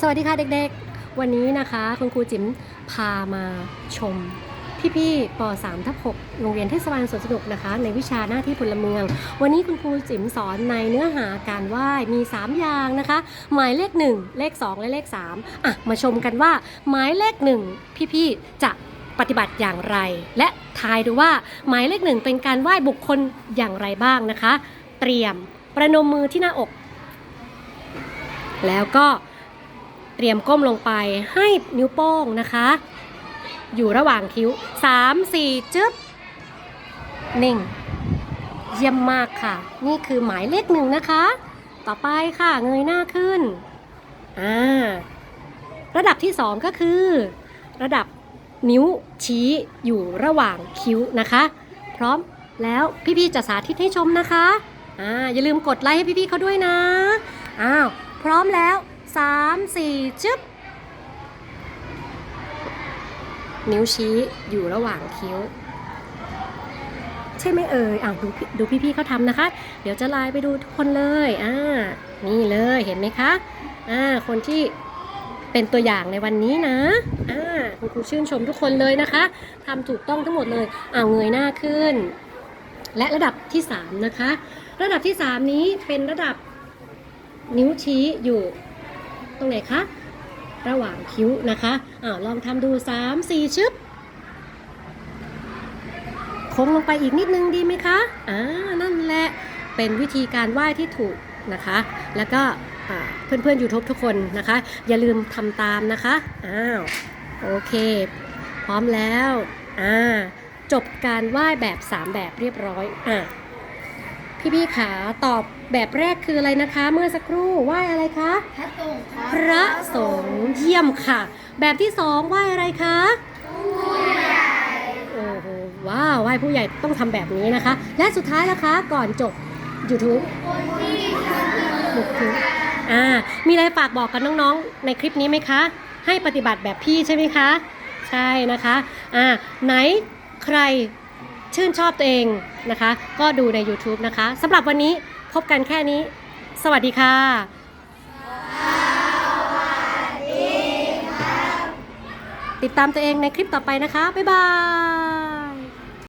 สวัสดีค่ะเด็กๆ วันนี้นะคะ คุณครูจิ๋มพามาชม พี่ๆป .3 ทับ6โรงเรียนเทศบาลสวนสนุกนะคะ ในวิชาหน้าที่พลเมือง วันนี้คุณครูจิ๋มสอนในเนื้อหาการไหว้มี 3 อย่างนะคะ หมายเลข 1 เลข 2 และเลข 3 อะ มาชมกันว่า หมายเลข 1 พี่ๆจะปฏิบัติอย่างไร และทายดูว่าหมายเลขหนึ่งเป็นการไหว้บุคคลอย่างไรบ้างนะคะ เตรียมประนมมือที่หน้าอก แล้วก็ เตรียมก้มลงไปให้นิ้วโป้งนะคะ อยู่ระหว่างคิ้ว 3 4 จึ๊บนิ่ง เยี่ยมมากค่ะ นี่คือหมายเลขหนึ่งนะคะ ต่อไปค่ะเงยหน้าขึ้นอ่าระดับที่สองก็คือ ระดับนิ้วชี้อยู่ระหว่างคิ้วนะคะ พร้อมแล้วพี่ๆจะสาธิตให้ชมนะคะอ่าอย่าลืมกดไลค์ให้พี่ๆเขาด้วยนะอ้าวพร้อมแล้ว 3 4จึ๊บ นิ้วชี้อยู่ระหว่างคิ้ว ใช่ไหมเอ่ยอ่าดูดูพี่ๆเขาทำนะคะ เดี๋ยวจะไลน์ไปดูทุกคนเลยอ่านี่เลยเห็นไหมคะอ่าคนที่เป็นตัวอย่างในวันนี้นะอ่าคุณครูชื่นชมทุกคนเลยนะคะทำถูกต้องทั้งหมดเลยอ่าเงยหน้าขึ้น และระดับที่ 3 นะคะ ระดับที่ 3 นี้เป็นระดับนิ้วชี้อยู่ ตรงไหนคะ ระหว่างคิ้วนะคะอ้าวลองทำดู 3 4 ชึบโค้งลงไปอีกนิดนึงดีไหมคะอ่านั่นแหละเป็นวิธีการไหว้ที่ถูกนะคะ แล้วก็อ่าเพื่อนๆ YouTube ทุกคนนะคะ อย่าลืมทำตามนะคะ อ้าว โอเค พร้อมแล้ว อ่า จบการไหว้แบบ 3 แบบเรียบร้อย อ่า พี่ๆขาตอบแบบแรกคืออะไรนะคะ เมื่อสักครู่ไหว้อะไรคะพระสงฆ์คพระสงฆ์เยี่ยมค่ะ แบบที่สองไหว้อะไรคะโอ้โหว้าวไหว้ผู้ใหญ่ต้องทำแบบนี้นะคะ และสุดท้ายนะคะก่อนจบ YouTube บุกทุกอ่ามีอะไรฝากบอกกับน้องๆ ในคลิปนี้ไหมคะ ให้ปฏิบัติแบบพี่ใช่ไหมคะ ใช่นะคะอ่าไหนใคร ชื่นชอบตัวเองนะคะ ก็ดูใน YouTube นะคะสำหรับวันนี้พบกันแค่นี้ สวัสดีค่ะติดตามตัวเองในคลิปต่อไปนะคะ บ๊ายบาย